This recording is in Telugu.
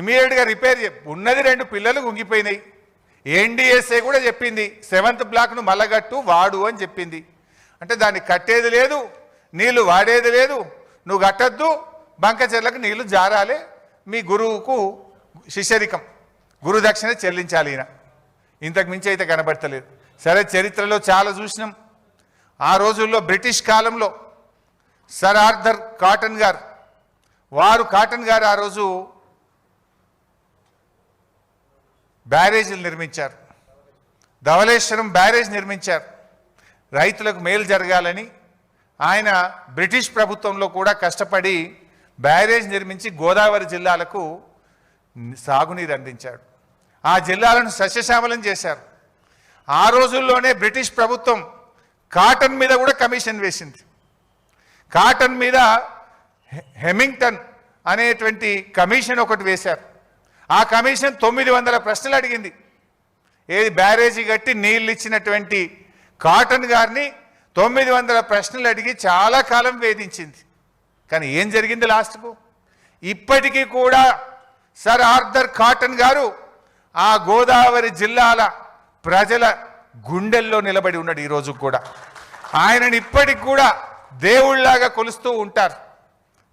ఇమీడియట్గా రిపేర్ ఉన్నది రెండు పిల్లలు గుంగిపోయినాయి ఎన్డిఎస్ఏ కూడా చెప్పింది సెవెంత్ బ్లాక్ను మల్లగట్టు వాడు అని చెప్పింది. అంటే దాన్ని కట్టేది లేదు నీళ్ళు వాడేది లేదు నువ్వు కట్టద్దు బంకచెర్లకు నీళ్ళు జారాలి మీ గురువుకు శిష్యరికం గురుదక్షిణ చెల్లించాలి ఈయన. ఇంతకు మించి అయితే కనబడతలేదు. సరే చరిత్రలో చాలా చూసినాం. ఆ రోజుల్లో బ్రిటిష్ కాలంలో సర్ ఆర్థర్ కాటన్ గారు వారు కాటన్ గారు ఆ రోజు బ్యారేజీలు నిర్మించారు. ధవళేశ్వరం బ్యారేజ్ నిర్మించారు. రైతులకు మేలు జరగాలని ఆయన బ్రిటిష్ ప్రభుత్వంలో కూడా కష్టపడి బ్యారేజ్ నిర్మించి గోదావరి జిల్లాలకు సాగునీరు అందించాడు. ఆ జిల్లాలను సస్యశ్యామలం చేశారు. ఆ రోజుల్లోనే బ్రిటిష్ ప్రభుత్వం కాటన్ మీద కూడా కమిషన్ వేసింది. కాటన్ మీద హెమింగ్టన్ అనేటువంటి కమిషన్ ఒకటి వేశారు. ఆ కమిషన్ తొమ్మిది వందల ప్రశ్నలు అడిగింది. ఏది బ్యారేజీ కట్టి నీళ్ళు ఇచ్చినటువంటి కాటన్ గారిని తొమ్మిది వందల ప్రశ్నలు అడిగి చాలా కాలం వేధించింది. కానీ ఏం జరిగింది లాస్ట్కు? ఇప్పటికీ కూడా సర్ ఆర్థర్ కాటన్ గారు ఆ గోదావరి జిల్లాల ప్రజల గుండెల్లో నిలబడి ఉన్నాడు ఈరోజు కూడా. ఆయనని ఇప్పటికి కూడా దేవుళ్ళాగా కొలుస్తూ ఉంటారు.